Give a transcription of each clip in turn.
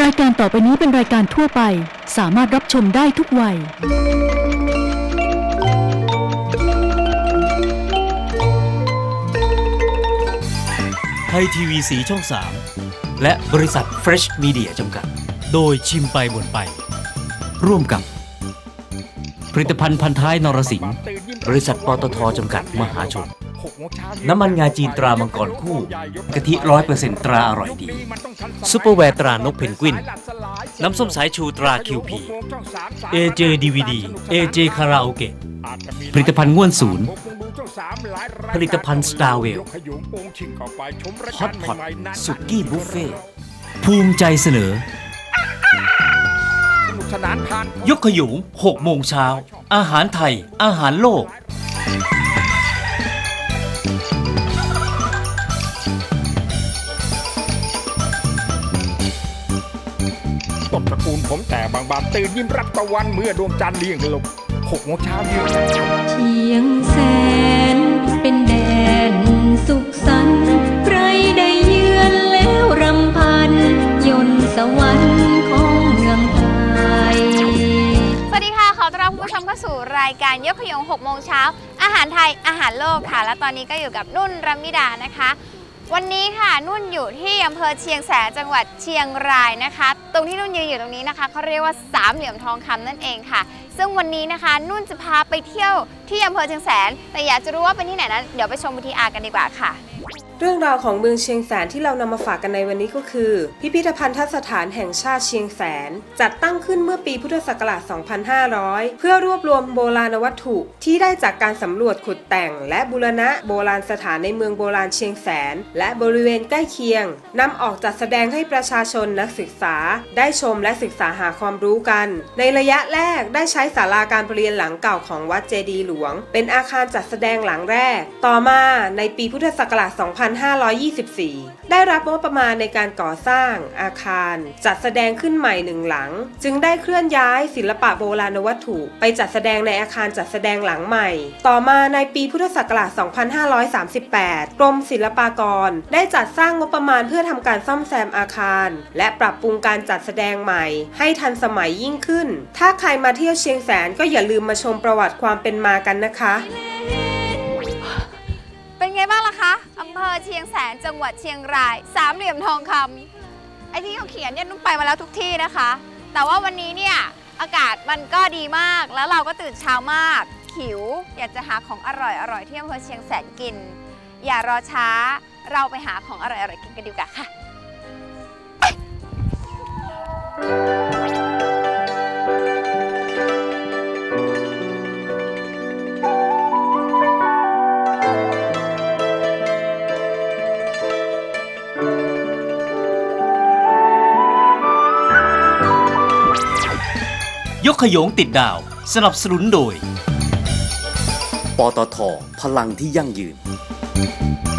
รายการต่อไปนี้เป็นรายการทั่วไป สามารถรับชมได้ทุกวัย ไทยทีวีสีช่อง 3 และบริษัท Fresh Media จำกัด โดยชิมไปบนไป ร่วมกับ ผลิตภัณฑ์พันท้ายนรสิงห์บริษัทปตทจำกัดมหาชน น้ำมันงาจีนตรามังกรคู่ กะทิร้อยเปอร์เซ็นตราอร่อยดี ซุปเปอร์แวร์ตรานกเพนกวิน น้ำส้มสายชูตราคิวพี AJ DVD AJ คาราโอเกะผลิตภัณฑ์ง่วนศูนย์ ผลิตภัณฑ์ Star w e l l ฮอตพอตสุกี้บุฟเฟ่ภูมิใจเสนอสนานผ่านยกขยุง6โมงเช้า อาหารไทย อาหารโลก ผมแต่บางบานตื่นยิ้มรับตะวันเมื่อดวงจันทร์เลี้ยงลงหกโมงเช้าเยืนเชียงแสนเป็นแดนสุขสันต์ใครได้เยือนแล้วรำพัน ยนต์สวรรค์ของเมืองไทย สวัสดีค่ะ ขอต้อนรับคุณผู้ชมเข้าสู่รายการยกขยง6โมงเช้า อาหารไทยอาหารโลกค่ะ และตอนนี้ก็อยู่กับนุ่นรัมมิดานะคะ วันนี้ค่ะนุ่นอยู่ที่อำเภอเชียงแสนจังหวัดเชียงรายนะคะ ตรงที่นุ่นยืนอยู่ตรงนี้นะคะเขาเรียกว่าสามเหลี่ยมทองคำนั่นเองค่ะ ซึ่งวันนี้นะคะนุ่นจะพาไปเที่ยวที่อำเภอเชียงแสน แต่อยากจะรู้ว่าเป็นที่ไหนนั้นเดี๋ยวไปชมวิทีอาร์กันดีกว่าค่ะ เรื่องราวของเมืองเชียงแสนที่เรานำมาฝากกันในวันนี้ก็คือ พิพิธภัณฑสถานแห่งชาติเชียงแสน จัดตั้งขึ้นเมื่อปีพุทธศักราช 2500 เพื่อรวบรวมโบราณวัตถุที่ได้จากการสำรวจขุดแต่ง และบูรณะโบราณสถานในเมืองโบราณเชียงแสน และบริเวณใกล้เคียงนำออกจัดแสดงให้ประชาชนนักศึกษา ได้ชมและศึกษาหาความรู้กัน ในระยะแรกได้ใช้ศาลาการประเรียนหลังเก่าของวัดเจดีหลวง เป็นอาคารจัดแสดงหลังแรก ต่อมาในปีพุทธศักราช2524 ได้รับงบประมาณในการก่อสร้างอาคาร จัดแสดงขึ้นใหม่หนึ่งหลัง จึงได้เคลื่อนย้ายศิลปะโบราณวัตถุ ไปจัดแสดงในอาคารจัดแสดงหลังใหม่ ต่อมาในปีพุทธศักราช 2538 กรมศิลปากร ได้จัดสร้างงบประมาณเพื่อทำการซ่อมแซมอาคาร และปรับปรุงการจัดแสดงใหม่ ให้ทันสมัยยิ่งขึ้น ถ้าใครมาเที่ยวเชียงแสนก็อย่าลืมมาชมประวัติความเป็นมากันนะคะ อเภอเชียงแสนจังหวัดเชียงราย สามเหลี่ยมทองคำไอ้ที่เขาเขียนเนี่ยนุ่งไปมาแล้วทุกที่นะคะ แต่ว่าวันนี้เนี่ยอากาศมันก็ดีมากแล้วเราก็ตื่นเช้ามากหิว อยากจะหาของอร่อยอร่อยๆที่อำเภอเชียงแสนกิน อย่ารอช้าเราไปหาของอร่อยอร่อยๆกินกันดีกว่าค่ะ ยกขยงติดดาว สนับสนุนโดย ปตทพลังที่ยั่งยืน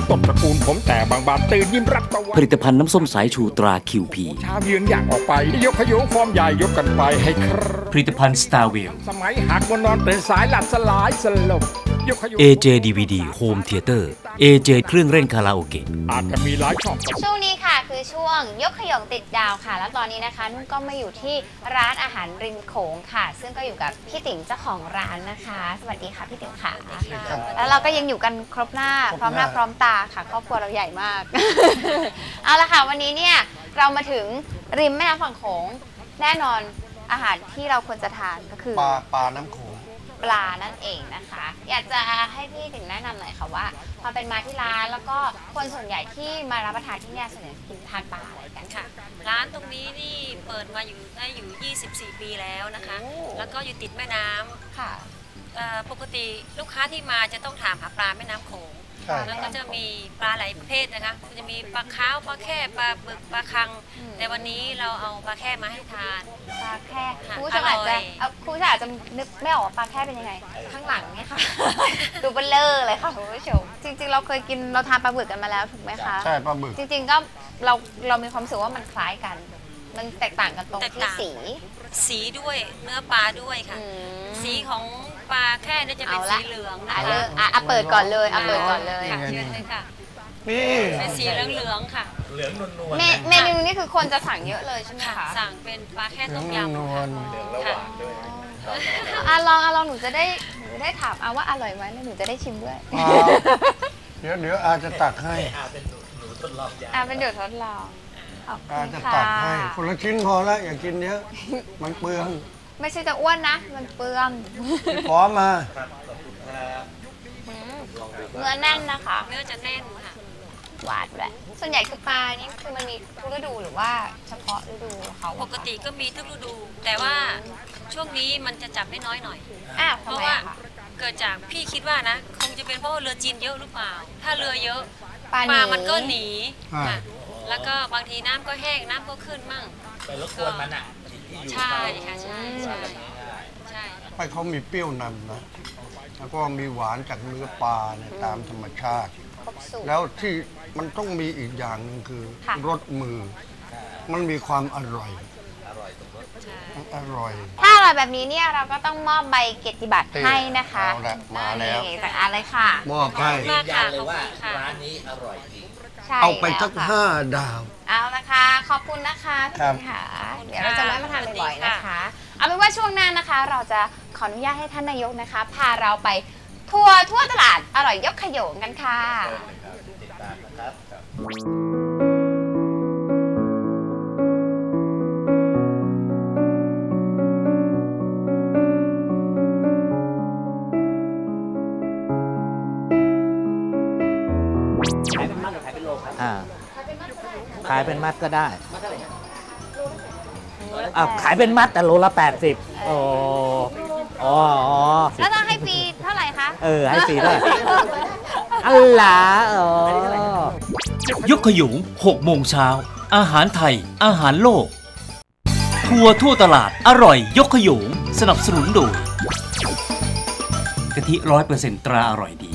ต้นตระกูลผมแต่บางบานตื่นยิ้มรับตะวันผลิตภัณฑ์น้ำส้มสายชูตราคิวพีเช้ายืนอย่างออกไป ยกขยงฟอร์มใหญ่ยกกันไปให้ครผลิตภัณฑ์ Star w e l l สมัยหักบนนอนเป็นสายหลัดสลายสลบยกขยง AJ DVD Home Theater AJ เครื่องเล่นคาราโอเกะอาจจะมีหลายช่องช่วงนี้ค่ะ คือช่วงยกขยงติดดาวค่ะ แล้วตอนนี้นะคะนุ่นก็มาอยู่ที่ร้านอาหารริมโขงค่ะ ซึ่งก็อยู่กับพี่ติ๋งเจ้าของร้านนะคะ สวัสดีค่ะพี่ติ๋งค่ะ แล้วเราก็ยังอยู่กันครบหน้าพร้อมหน้าพร้อมตาค่ะ ครอบครัวเราใหญ่มาก เอาละค่ะวันนี้เนี่ยเรามาถึงริมแม่น้ำฝั่งโขงแน่นอนอาหารที่เราควรจะทานก็คือปลาปลาน้ำโขง ปลานั่นเองนะคะ อยากจะให้พี่ถึงแนะนำหน่อยค่ะว่าความเป็นมาที่ร้านแล้วก็คนส่วนใหญ่ที่มารับประทานที่เนี่ยส่วนใหญ่กินทานปลาอะไรกันค่ะ ร้านตรงนี้นี่เปิดมาอยู่ได้อยู่ 24 ปีแล้วนะคะ โอ้ แล้วก็อยู่ติดแม่น้ำค่ะ เอ่อปกติลูกค้าที่มาจะต้องถามหาปลาแม่น้ำโขง ใช่แล้วก็จะมีปลาหลายประเภทนะคะก็จะมีปลาขาวปลาแค่ปลาบึกปลาคังอืมแต่วันนี้เราเอาปลาแค่มาให้ทาน ปลาแค่ค่ะครูจะอาจอร่จะอย เอาครูจะอาจจะนึกไม่ออกว่าปลาแค่เป็นยังไง ข้างหลังเนี่ยค่ะ ดูเบลเลอร์เลยค่ะคุณผู้ชมจริง ๆ เราเคยกินเราทานปลาบึกกันมาแล้วถูกไหมคะ ใช่ปลาหมึก จริงๆก็เราเรามีความรู้สึกว่ามันคล้ายกัน มันแตกต่างกันตรงแตกที่ต่าง สีสีด้วยเนื้อปลาด้วยค่ะ อืม สีของ ปลาแค่เนี่ยจะเป็นเอาละสีเหลืองอะนะคะเริ่มอะอะเปิดก่อนเลยอะเปิดก่อนเลยค่ะเชิญเลยค่ะ นี่เป็นสีเหลืองๆค่ะเมเมนูนี้คือคนจะสั่งเยอะเลยใช่ไหมค่ะคะสั่งเป็นปลาแค่เหลืต้องมนยำวลค่ะอะลองอะลองหนูจะได้หนูจะได้ถามเอาว่าอร่อยไหมแล้วหนูจะได้ชิมด้วยอ่าเดี๋ยวเดี๋ยวอาจจะตักให้อะเป็นเดี๋ยวทดลองขอบคุอาณจะค่ะตักให้คนละชิ้นพอแล้วอย่ากินเยอะมันเปลือง ไม่ใช่จะอ้วนนะ มันเปลืองพร้อมมาเนื้อแน่นนะคะเนื้อจะแน่นค่ะหวานด้วยส่วนใหญ่คือปลานี่คือมันมีทุกฤดูหรือว่าเฉพาะฤดูเขาปกติก็มีทุกฤดู แต่ว่าช่วงนี้มันจะจับได้น้อยหน่อยอะเพทำราะไมว่าอะคะเกิดจากพี่คิดว่านะ คงจะเป็นเพราะว่าเรือจีนเยอะหรือเปล่า ถ้าเรือเยอะปลาปลาหมันก็หนีอ่าค่ะแล้วก็บางทีน้ำก็แห้งน้ำก็ขึ้นมั่งไปรบกวนมันอะ ใช่ค่ะใช่ใช่ใช่ไปเขามีเปรี้ยวนำนะ แล้วก็มีหวานจากเนื้อปลาเนี่ยตามธรรมชาติ ครบสูตร แล้วที่มันต้องมีอีกอย่างหนึ่งคือค่ะ รสมือ มันมีความอร่อยใช่ มันอร่อย ถ้าอร่อยแบบนี้เนี่ยเราก็ต้องมอบใบเกียรติบัตรให้นะคะเอาละมาแล้ว นี่จากอะไรค่ะ มอบให้มากค่ะขอบคุณค่ะ ใช่เอาไปสักแล้วค่ะ ห้าดาว เอาละค่ะ ขอบคุณนะคะครับพี่ค่ะ เดี๋ยวเราจะแวะมาทานบ่อยๆนะคะ เอาเป็นว่าช่วงหน้านะคะ เราจะขออนุญาตให้ท่านนายกนะคะ พาเราไปทัวร์ทั่วตลาดอร่อยยกขยงกันค่ะอ่าายเป็นมัดก็ได้อ่าขายเป็นมัดแต่โลละ 80โอ้อ๋ออ๋อแล้วถ้าให้ฟรีเท่าไหร่คะ เออ ให้ฟรีด้วยอัลลาอ๋อยกขยุง6โมงเช้า อาหารไทย อาหารโลก ทัวร์ทั่วตลาด อร่อย ยกขยุงสนับสนุนโดยกะทิร้อยเปอร์เซ็นตราอร่อยดี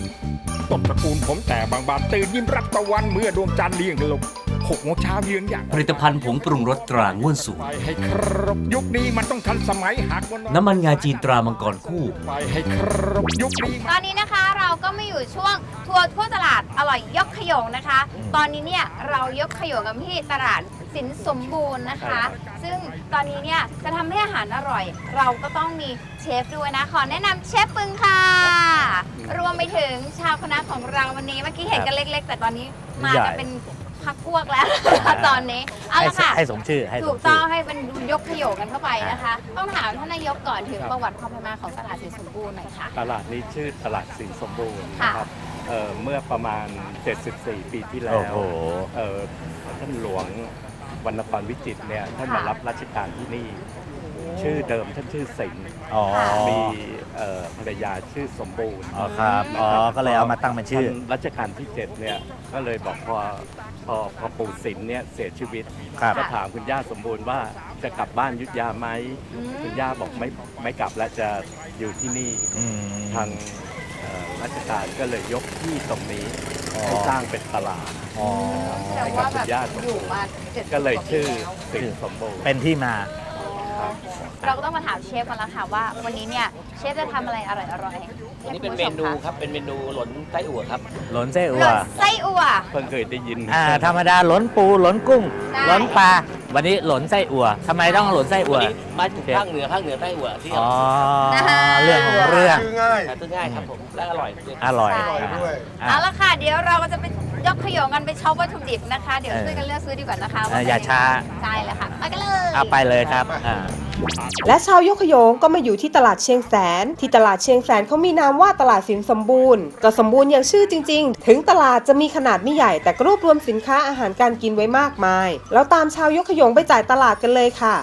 ต้นตระกูลผมแต่บางบานตื่นยิ้มรับตะวันเมื่อดวงจันทร์เลี่ยงลงหกโมงเช้าเยือนอย่างผลิตภัณฑ์ผงปรุงรสตราง่วนสูงไปให้ครบยุคนี้มันต้องทันสมัยหากวันน้ำมันงาจีนตรามังกรคู่ ไปให้ครบยุคนี้ตอนนี้นะคะเราก็มาอยู่ช่วงทัวร์ทั่วตลาดอร่อยยกขยงนะคะ ตอนนี้เนี่ยเรายกขยงกันที่ตลาดสินสมบูรณ์นะคะ ซึ่งตอนนี้เนี่ยจะทำให้อาหารอร่อย เราก็ต้องมีเชฟด้วยนะ ขอแนะนำเชฟปึงค่ะ รวมไปถึงชาวคณะของเราวันนี้เมื่อกี้เห็นกันเล็ก ๆ แต่ตอนนี้มากันเป็น พักพวกแล้ว ตอนนี้เอาให้ละค่ะให้สมชื่อให้สถูมกชื่ต้อองให้เป็นยกขยงกันเข้าไปนะคะ ต้องถามท่านนายกก่อนถึงประวัติความเป็นมาของตลาดสินสมบูรณ์หน่อยค่ะ ตลาดนี้ชื่อตลาดสินสมบูรณ์ค่ะนะครับเอ่อเมื่อประมาณ 74 ปีที่แล้โอ้วโห เอ่อท่านหลวงวรรณกรวิจิตรเนี่ยท่านมารับราชการที่นี่ ชื่อเดิมท่านชื่อสิงห์อ๋อ มีเอ่อภรรยาชื่อสมบูรณ์อ๋อครับอ๋อก็เลยเอามาตั้งเป็นชื่อ ท่านรัชกาลที่7เนี่ยก็เลยบอกพอพอพอปู่สินเนี่ยเสียชีวิต ครับ ก็ถามคุณย่าสมบูรณ์ว่าจะกลับบ้านอยุทธยาไหมคุณย่าบอกไม่ไม่กลับแล้วจะอยู่ที่นี่อืม ทางเอ่อราชการก็เลยยกที่ตรงนี้อ๋อ ให้สร้างเป็นตลาด อ๋อ แต่ให้กับว่าคุแบณบย่าสมอยู่บูรณ์มาเจ็ดสิบก็เลยว่าปีชื่อแล้วสินสมบูรณ์เป็นที่มา ครับ เราก็ต้องมาถามเชฟกันแล้วค่ะว่า วันนี้เนี่ยเชฟจะทำอะไรอร่อยๆอันนี้เป็นเมนูครับ เป็นเมนูหลนไส้อั่วครับ หลนไส้หอั่ลวนไส้อั่ว เพิ่งเคยได้ยิน อ่าธรรมดาหลนปูหลนกุ้งใช่ หลนปลาวันนี้หลนไส้อั่วทำไมต้องหลนไส้อั่วัวนนี้มาถึงภาคเหนือภาคเหนือไส้อั่วที่อ๋อเรื่องของเรื่อง ชื่อง่าย หาซื้อง่ายครับผม และอร่อยด้วย อร่อยใช่ด้วยอะเอาละค่ะ เดี๋ยวเราก็จะไป ยกขยงกันไปช็อปวัตถุดิบนะคะ เดี๋ยวเออช่วยกันเลือกซื้อดีกว่านะคะเอออย่าช้า ใช่เลยค่ะไปกันเลยเอาไปเลยครับอ่าและชาวยกขยงก็มาอยู่ที่ตลาดเชียงแสน ที่ตลาดเชียงแสนเขามีนามว่าตลาดสินสมบูรณ์ ก็สมบูรณ์อย่างชื่อจริง ๆ ถึงตลาดจะมีขนาดไม่ใหญ่แต่ก็รวบรวมสินค้าอาหารการกินไว้มากมาย แล้วตามชาวยกขยงไปจ่ายตลาดกันเลยค่ะ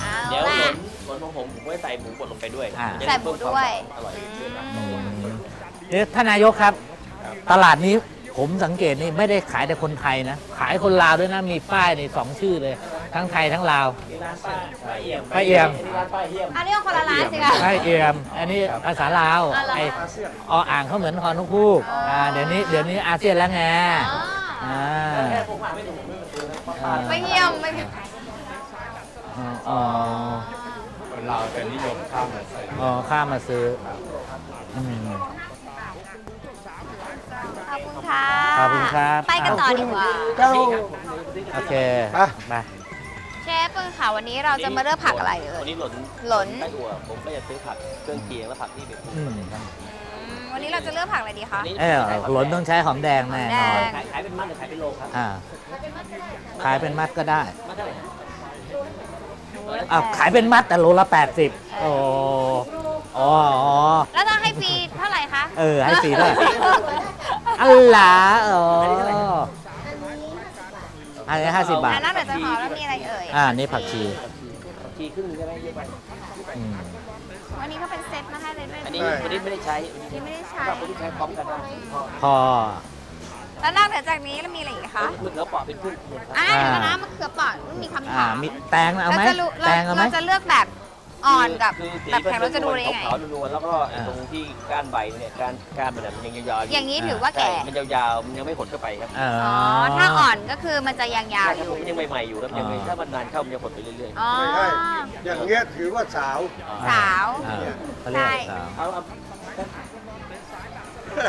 เอาเดี๋ยวหลล่ะ นหลนของผมผมก็ใส่หมูบดลงไปด้วยอ่า จะใส่ได้หมูเพิ่มด้วยความอร่อยขึ้นครับเอ๊ะท่านนายกครับ ตลาดนี้ ผมสังเกตนี่ไม่ได้ขายแต่คนไทยนะ ขายคนลาวด้วยนะ มีป้ายในสองชื่อเลย ทั้งไทยทั้งลาวป้าเอี่ยมป้าเอี่ยมที่ร้านป้าเอี่ยมอันนี้ก็คนละร้านสิคะป้าเอี่ยม อันนี้ภาษาลาวอ๋อเหรอไอออ่างเขาเหมือนฮอนุคูกอ่าเดี๋ยวนี้เดี๋ยวนี้อาเซียนแล้วไงอ๋ออ่าแค่ผมอ่านไม่ถูกผมไม่ถูกนะครับไม่เยี่ยมไม่อ๋อเราจะนิยมข้ามมาใส่อ๋อข้ามมาซื้ออืมขอบ คุณค่ะค่ะ ขอบคุณครับไปกันต่อดีกว่าโอเคไปเชฟปึ้งค่ะวันนี้เราจะมาเลือกผักอะไรเอ่วันย นี้หล่นหล่น ไส้อั่วผมก็จะซื้อผักเครื่องเคียงและผักที่เป็นอืมอืมวันนี้เราจะเลือกผักอะไรดีคะ เออหลนต้องใช้หอมแดงแน่นอนขายขายเป็นมัดหรือขายเป็นโลครับอ่าขายเป็นมัดก็ได้มัดเท่าไหร่อะขายเป็นมัดแต่โลละ80โอ้อ๋ออ๋อ แล้วถ้าให้ฟรีเท่าไหร่คะเออให้ฟรีด้วย อัลลาเอออันนี้ห้าสิบบาท อะนอกจากจะหอมแล้วมีอะไรเอ่ยอ่า นี่ผักชีทีครึ่งใช่ไหมเยอะไปอืมวันนี้ก็เป็นเซตมาให้เลยด้วยอันนี้วันนี้ไม่ได้ใช้ที่ไม่ได้ใช้ สำหรับคนที่ใช้พร้อมกันได้พอแล้วนอกเหนือจากนี้แล้วมีอะไรอีกคะมือเนื้อปอกเป็นครึ่งอ่าเดี๋ยวนะมะเขือเปราะมีคำอ่า ถามมีแตงเอาไหม เราจะรู้แตงเอาไหม เราจะเลือกแบบ อ่อนกับคือสีแบบแข็งเราจะดูได้ยังไง ขาวๆนวลๆแล้วก็ไอ้ตรงที่ก้านใบเนี่ยก้านก้านมันเนี่ยมันยังยาวๆอย่างนี้ถือว่าแก่ ใช่มันยาวๆมันยังไม่หดเข้าไปครับอ๋ออ๋อ ถ้าอ่อนก็คือมันจะยาวๆอยู่มันยังใหม่ๆอยู่ครับยังไม่อ่าถ้ามันนานเข้ามันจะหดไปเรื่อยอ๋อไม่ใช่อย่างเงี้ยถือว่าสาว สาว อ่าเขาเรียกใช่ สาว ๆเอาเอา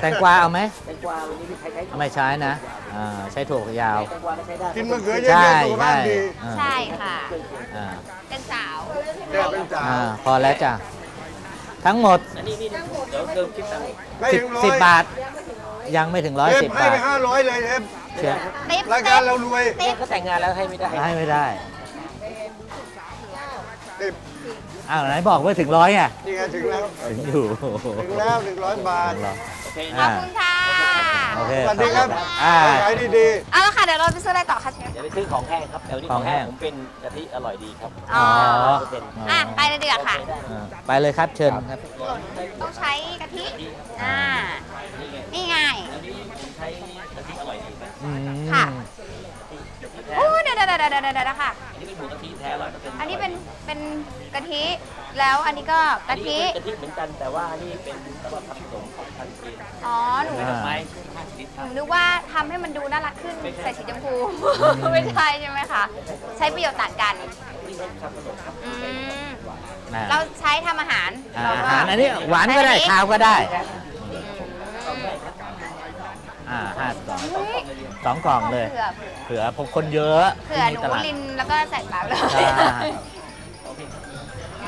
แตงกวาเอาไหมแตงกวาวันนี้ไม่ใช้ใช้ไม่ใช้นะอ่าใช้ถั่วฝักยาว แตงกวาก็ใช้ได้กินมะเขือเยใช่อะๆสุขภาใช่พดีอ่าใช่ค่ะ อ่าเป็นสาวเนี่ยเป็นสาวอ่าพอแล้วจ้ะทั้งหมด อันนี้นี่เดี๋ยวเริ่มคิดตังค์อีกไม่สิบถึงร้อยสิบบาท ยังไม่ถึงร้อยเทสิปบให้บาไปทห้าร้อยเลยเทปเชื่อติ๊บรายการเรารวย ติ๊บเขาแต่งงานแล้วให้ไม่ได้ ให้ไม่ได้ เทปอ้าวไหนบอกว่าถึงร้อยไงนี่ไงถึงแล้ว ถึงอยู่ถึงแล้วหนึ่งร้อยบาทเหรอโอเคขอบคุณค่ะโอเคสวัสดีครับอ่าขายดีเอาละค่ะ เดี๋ยวเราไปซื้ออะไรต่อคะเชฟ เดี๋ยวไปซื้อของแห้งครับแต่วันนี้ของแห้งผมเป็นกะทิอร่อยดีครับอ๋อเปอร์เซ็นต์อะ ไปเลยดีกว่าค่ะ อ่าไปเลยครับเชิญครับหล่นต้องใช้กะทิ อ่า นี่ไงใช้กะทิอร่อยดีครับอืมค่ะ โอ้เดี๋ยวเดี๋ยวเดี๋ยวเดี๋ยวเดี๋ยวค่ะ อันนี้เป็นหมูกะทิแท้ร้อยเปอร์เซ็นต์อันนี้ เป็นเป็นกะทิ แล้วอันนี้ก็กะทิกะทิเหมือนกันแต่ว่านี่เป็นสำหรับทำขนมของพันเกณฑ์อ๋อ หนูเป็นดอกไม้ห้าชนิดหครันูบนึกว่าทำให้มันดูน่ารักขึ้นใส่สีชมพู ไม่ใช่ใช่ไหมคะ ใช้ประโยชน์ต่างกันนี่เป็นทำขนมครับอืม อ่าเราใช้ทำอาหารอ่าเราอาก็หารอันนี้หวานก็ได้คาวก็ได้อ่าห้าสองเฮ้ยสองกล่องเลยเผื่อเผื่อผมคนเยอะเผื่อหนูที่ตลาดลินแล้วก็ใส่ปากเลยใช่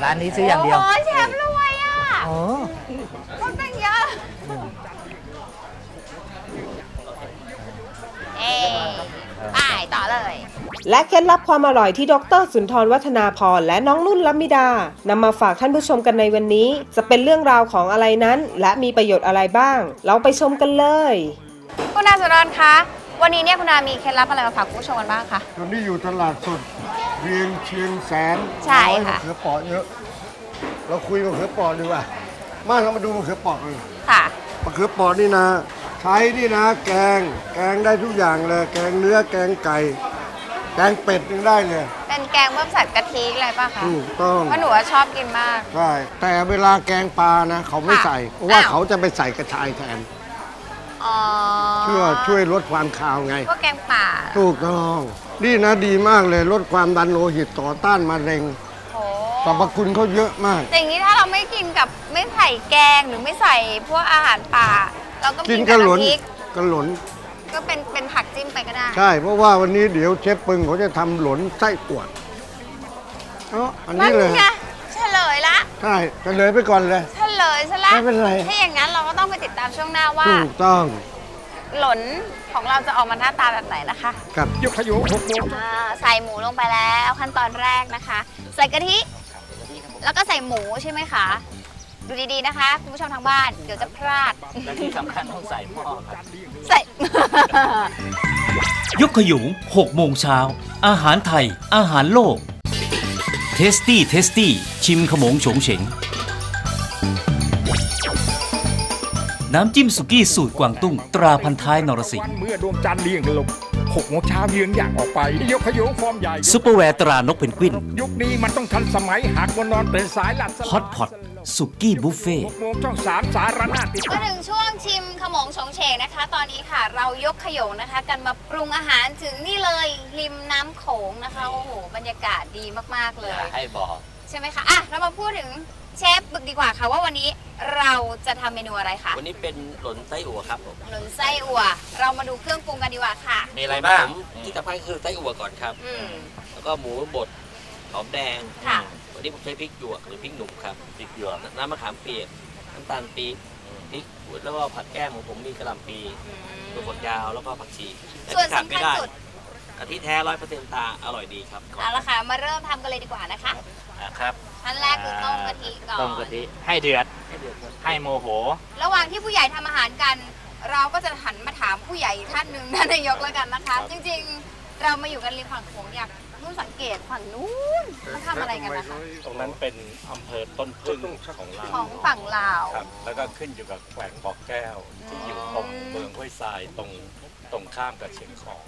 ร้านนี้ซื้ออย่างเดียวโอ้ยแชมป์รวยอะโอ้คนตั้งเยอะเอ๊ไปต่อเลย และเคล็ดลับความอร่อยที่ดรสุนทรวัฒนาพรและน้องนุ่นลัมมิดานำมาฝากท่านผู้ชมกันในวันนี้ จะเป็นเรื่องราวของอะไรนั้น และมีประโยชน์อะไรบ้าง เราไปชมกันเลยคุณอาสุรนท์คะวันนี้เนี่ยคุณอามีเคล็ดลับอะไรมาฝากคุณผู้ชมกันบ้างคะตอนนี้อยู่ตลาดสด เวียงเชียงแสนใช่ค่ะ มะเขือเปอเยอะ เราคุยมะเขือเปอดีกว่า มาเรามาดูมะเขือเปอกันค่ะ มะเขือเปอนี่นะ ใช้นี่นะ แกง แกงได้ทุกอย่างเลย แกงเนื้อ แกงไก่ แกงเป็ดยังได้เลย เป็นแกงเพิ่มใส่กะทิอะไรป่ะคะถูกต้อง เพราะหนูว่าชอบกินมาก ใช่ แต่เวลาแกงปลานะ เขาไม่ค่ะใส่ เพราะว่าอ้าว เขาจะไปใส่กระชายแทน อ๋อเพื่อช่วยลดความคาวไง พวกแกงป่า ถูกต้อง นี่นะดีมากเลยลดความดันโลหิตต่อต้านมะเร็งโอ้สรรพคุณเขาเยอะมาก แต่อย่างนี้ถ้าเราไม่กินกับไม่ใส่แกงหรือไม่ใส่พวกอาหารป่า เราก็กิกินนกกัระบหลนน้ำพริกกระหลนก็เป็นเป็นผักจิ้มไปก็ได้ ใช่ เพราะว่าวันนี้เดี๋ยวเชฟปึงเขาจะทำหลนไส้อวดเอ้าอันนั่นี้นเลยไงเฉลยละใช่จะเลยไปก่อนเลย เฉลยซะละไม่เป็นไร ถ้าอย่างนั้นเราก็ต้องไปติดตามช่วงหน้าว่า ถูกต้อง หลนของเราจะออกมาหน้าตาแบบไหนนะคะกับยกขยโยหกโมงอ่าใส่หมูลงไปแล้วขั้นตอนแรกนะคะ ใส่กะทิ แล้วก็ใส่หมูใช่ไหมคะดูดีๆนะคะคุณผู้ชมทางบ้านเดี๋ยวจะพลาดและที่สำคัญต้องใส่หม้อครับใส่ ยกขยุง6โมงเช้า อาหารไทย อาหารโลก เทสตี้ เทสตี้ ชิมขมงโฉงเฉง น้ำจิ้มสุกี้สูตรกวางตุ้ง ตราพันท้ายนรสิงวันห์เมื่อดวงจันทร์เลี่ยงลงหกโมงเช้าเยืองอย่างออกไป ยกขยโยฟอร์มใหญ่ซุปเปอร์แวร์ตรานกเพนกวิน ยุคนี้มันต้องทันสมัยหากวันนอนตื่นสายหลับสลายฮอตพอตสุกี้บุฟเฟ่หกโมงช่องสามสารนาติดมาถึงช่วงชิมขมงชงเฉงนะคะ ตอนนี้ค่ะ เรายกขยงนะคะ กันมาปรุงอาหารถึงนี่เลยริมน้ำโขงนะคะ โอ้โห บรรยากาศดีมากๆเลย ให้บอก ใช่ไหมคะ อะ เรามาพูดถึงเชฟบึกดีกว่าค่ะว่าวันนี้ เราจะทำเมนูอะไรคะวันนี้เป็นหล่นไส้อั่วครับผมหนุนไส้อั่ว เรามาดูเครื่องปรุงกันดีกว่าค่ะ มีอะไรบ้างที่สำคัญคือไส้อั่วก่อนครับ อืม แล้วก็หมูบดหอมแดงค่ะ วันนี้ผมใช้พริกหยวกหรือพริกหนุ่มครับพริกหยวกน้ำมะขามเปียกน้ำตาลปี๊บพริกแล้วก็ผักแก้มของผมมีกระหล่ำปีตัวฝักยาวแล้วก็ผักชีแต่ส่วนที่ขาดสำไม่คัญได้สุดกะทิแท้ร้อยเปอร์เซ็นต์ตาอร่อยดีครับเอาละค่ะ มาเริ่มทำกันเลยดีกว่านะคะ ครับขั้นแรกคือต้มกะทิก่อนต้มกะทิให้เดือด ให้เดือดครับให้โมโห ระหว่างที่ผู้ใหญ่ทำอาหารกัน เราก็จะหันมาถามผู้ใหญ่ท่านหนึ่งท่านนายกแล้วกันนะคะ จริงๆ เรามาอยู่กันริมฝั่งโขงอยากนู่นสังเกตฝั่งนู้นเขาทำอะไรกันนะคะ ตรงนั้นเป็นอำเภอต้นพึ่งของเราของฝั่งลาว ครับแล้วก็ขึ้นอยู่กับแขวงบ่อแก้ว ที่อยู่ตรงเมืองห้วยทรายตรงตรงข้ามกับเชียงของ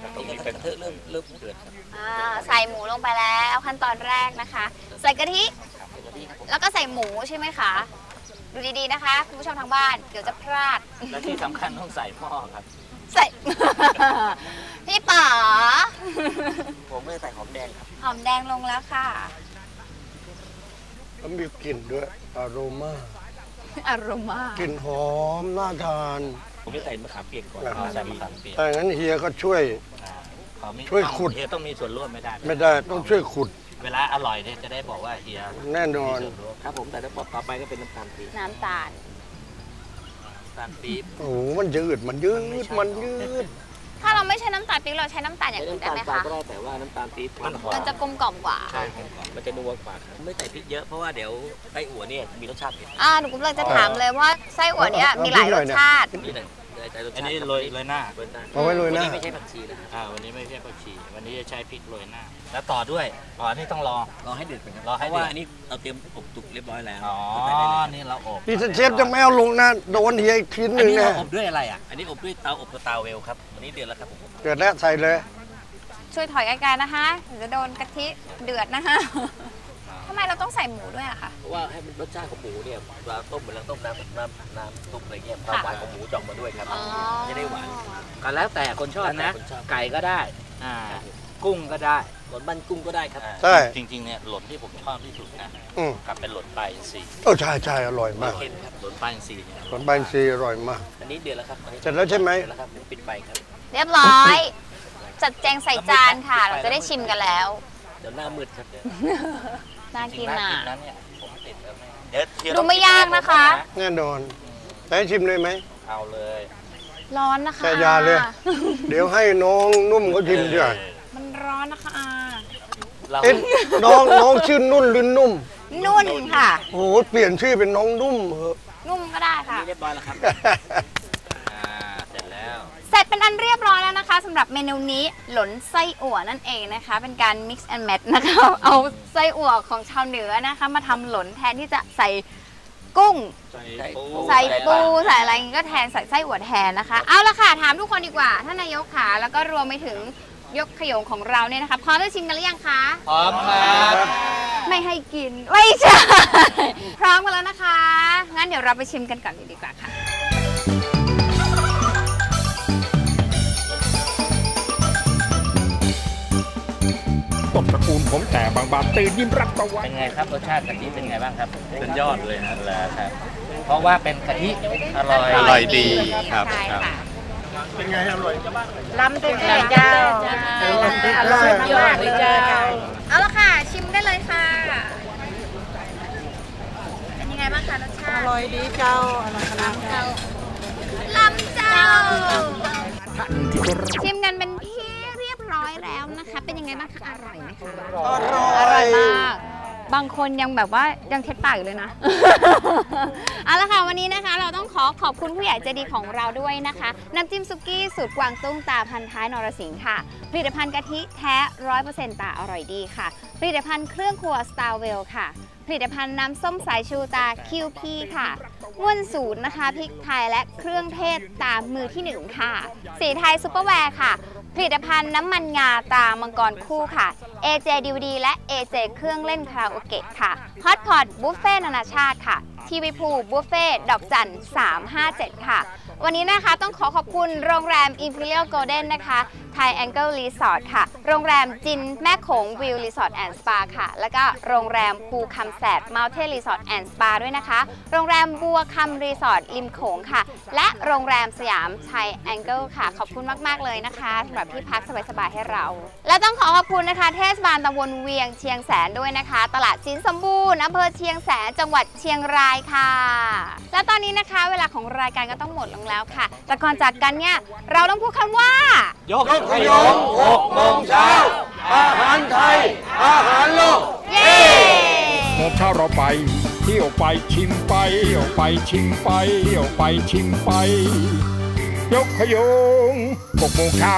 แต่ตรงนี้เป็นกระเทอะเริ่มเริ่มเดือดครับอ่าใส่หมูลงไปแล้วขั้นตอนแรกนะคะ ใส่กะทิ แล้วก็ใส่หมูใช่ไหมคะ ดูดีๆนะคะคุณผู้ชมทางบ้านเดี๋ยวจะพลาด และที่สำคัญต้องใส่หม้อครับ ใส่ พี่ป๋าผมไม่ได้ใส่หอมแดงครับหอมแดงลงแล้วค่ะ แล้วมีกลิ่นด้วยอารมาอารมากลิ่นหอมน่าทาน ผมจะใส่มะขามเปียกก่อนอ่าใส่มะขามเปียกถ้าอย่างนั้นเฮียก็ช่วยขอมีช่วยขุด เฮียต้องมีส่วนร่วมไม่ได้ ไม่ได้ต้องช่วยขุด เวลาอร่อยเนี่ยจะได้บอกว่าเฮียแน่นอน มีส่วร่วมครับผมแต่ถ้าต่อไปก็เป็นน้ำตาลปี๊บน้ำตาลน้ำตาลปี๊บ โอ้โหมันยืด มันยืด มันยืด ถ้าเราไม่ใช้น้ำตาลปี๊บเราใช้น้ำตาลอย่างใช้อื่นได้น้ำตาลไหมทรายคะ ก็ได้แต่ว่าน้ำตาลปี๊บมันหอ มันมจะกลมกล่อมกว่าใช่ครับมันจะนัวกว่าครับไม่ใส่พริกเยอะเพราะว่าเดี๋ยวไส้อั่วเนี่ยมีรสชาติเผ็ดอ่าหนูกำลังจะถามเลยว่าไส้อั่วเนี่ยมีหลายรสชาตินี่เลย ใจรสชาติอันนี้โรยโรยหน้าโรยหน้าเอาไว้โรยหน้า วันนี้ไม่ใช่ผักชีนะอ่าวันนี้ไม่ใช่ผักชี วันนี้จะใช้พริกโรยหน้า แล้วต่อด้วยอ๋อนี่ต้องรอ รอให้เดือดก่อนครับรอให้เพราะเดือดว่าอันนี้เราเตรียมอบตุกเรียบร้อยแล้วอ๋อใส่ได้เลยนี่เราอบพี่เชฟจะไม่เอาลงนะโดนเฮียอีกทีอันหนึ่งนี้แน่เราอบด้วยอะไรอะ อันนี้อบด้วยเตาอบเตาเวลครับอันนี้เดือดแล้วครับผมเกิดแล้วใส่เลย ช่วยถอยไกลๆนะคะเดี๋ยวจะโดนกะทิเดือดนะคะทำ ไมเราต้องใส่หมูด้วยอะคะ เพราะว่าให้มันรสชาติของหมูเนี่ยเวลาต้มเหมือนเราต้มน้ำน้ำน้ำซุปอะไรเงี้ยความหวานของหมูจะออกมาด้วยครับอ๋อ จะได้หวาน ก็แล้วแต่คนชอบแล้วแต่นะคนชอบ ไก่ก็ได้ อ่า กุ้งก็ได้ หล่นบ้านกุ้งก็ได้ครับอ่าใช่ จริงๆเนี่ยหล่นที่ผมชอบที่สุดนะอืมกับเป็นหล่นปลาอินทรีย์เออใช่ใช่อร่อยมากเค็มครับหล่นปลาอินทรีย์เนี่ยผลใบซีอร่อยมาก อันนี้เดือดแล้วครับอันนี้เสร็จแล้วใช่ไหม เดือดแล้วครับผมปิดไฟครับ เรียบร้อย จัดแจงใส่จานค่ะ เราจะได้ชิมกันแล้ว เดี๋ยวหน้ามืดครับเดี๋ยว น่าจริกิงนๆน่าอะกินนั้นเนี่ยผมติดแล้วแม่เดี๋ยวเฮียดูไม่ยากนะคะ แน่นอนจะให้ชิมเลยไหม เอาเลยร้อนนะคะใส่ยาเลย เดี๋ยวให้น้องนุ่มเขาชิมดีกว่ามันร้อนนะคะอาเราเอ๊ะน้องน้องชื่อนุ่นหรือนุ่ม นุ่นค่ะ โอ้โหเปลี่ยนชื่อเป็นน้องนุ่มเหอะ นุ่มก็ได้ค่ะนี่เรียบร้อยแล้วครับ อ่าเสร็จแล้ว เสร็จเป็นอันเรียบร้อยแล้วนะคะสำหรับเมนูนี้หลนไส้อั่วนั่นเองนะคะ เป็นการ mix and match นะคะ เอาไส้อั่วของชาวเหนือนะคะ มาทำหลนแทนที่จะใส่กุ้ง ใส่ใส่ปู ใส่อะไรอย่างงี้ก็แทนใส่ไส้อั่วแทนนะคะ เอาละค่ะ ถามทุกคนดีกว่าท่านนายกค่ะแล้วก็รวมไปถึงยกขยงของเราเนี่ยนะคะพร้อมจะชิมกันหรือยังคะ พร้อมครับไม่ให้กินไม่ใช่ พร้อมกันแล้วนะคะ งั้นเดี๋ยวเราไปชิมกันก่อนเลยดีกว่าค่ะ ต้นตระกูลผมแต่บางบานตื่นยิ้มรับตะวันเป็นไงครับรสชาติกะทิเป็นไงบ้างครับเป็นยอดเลยนะแล้วครับ เพราะว่าเป็นกะทิอร่อยอร่อยดีครับใช่ครับเป็นไงอร่อยลำเป็นไงเจ้าอร่อยมากเลยเจ้าเอาละค่ะ ชิมได้เลยค่ะเป็นยังไงบ้างคะรสชาอติร่อยดีเจ้าอร่อยขนาดเจ้าลำเจ้าชิมกันเป็นที่เรียบร้ อยแล้วนะคะ เป็นยังไงบ้างคะ อร่อยไหมคะ อร่อยอร่อยมาก บางคนยังแบบว่ายังเท็ดปากอยู่เลยนะ เอาละค่ะวันนี้นะคะ เราต้องขอขอบคุณผู้ใหญ่ใจดีของเราด้วยนะคะ น้ำจิ้มซุกี้สูตรกวางตุ้งตาพันท้ายนรสิงห์ค่ะ ผลิตภัณฑ์กะทิแท้ร้อยเปอร์เซ็นต์ตาอร่อยดีค่ะ ผลิตภัณฑ์เครื่องครัว Star w e l l ค่ะผลิตภัณฑ์น้ำส้มสายชูตา QP ค่ะง่วนศูนย์นะคะพริกไทยและเครื่องเทศตามมือที่หนึ่งค่ะ สีไทยซุปเปอร์แวร์ค่ะ ผลิตภัณฑ์น้ำมันงาตามังกรคู่ค่ะ AJ DVD และ AJ เครื่องเล่นคาราโอเกะค่ะ Hot Pot บุฟเฟ่นานาชาติค่ะทีวีพูบุฟเฟ่ดอกจัน 357 ค่ะ วันนี้นะคะต้องขอขอบคุณโรงแรม Imperial Golden นะคะ Thai Angle Resort ค่ะ โรงแรมจินแม่โขงวิวรีสอร์ทแอนด์สปาค่ะ แล้วก็โรงแรมภูคำแสด Mountain Resort and Spa ด้วยนะคะ โรงแรมบัวคำรีสอร์ทริมโขงค่ะ และโรงแรมสยาม Thai Angle ค่ะ ขอบคุณมาก ๆ เลยนะคะสำหรับที่พักสบาย ๆ ให้เรา และต้องขอขอบคุณนะคะเทศบาลตำบลเวียงเชียงแสนด้วยนะคะ ตลาดสินสมบูรณ์อำเภอเชียงแสน จังหวัดเชียงรายค่ะ และตอนนี้นะคะ เวลาของรายการก็ต้องหมดลงแล้วค่ะ แต่ก่อนจากกันเนี่ยเราต้องพูดคำว่า ยกขยงหกโมงเช้า อาหารไทย อาหารโลก เย้โมงเช้าเราไป เที่ยวไปชิมไปเที่ยวไปชิมไปเที่ยวไปชิมไป ยกขยงหกโมงเช้า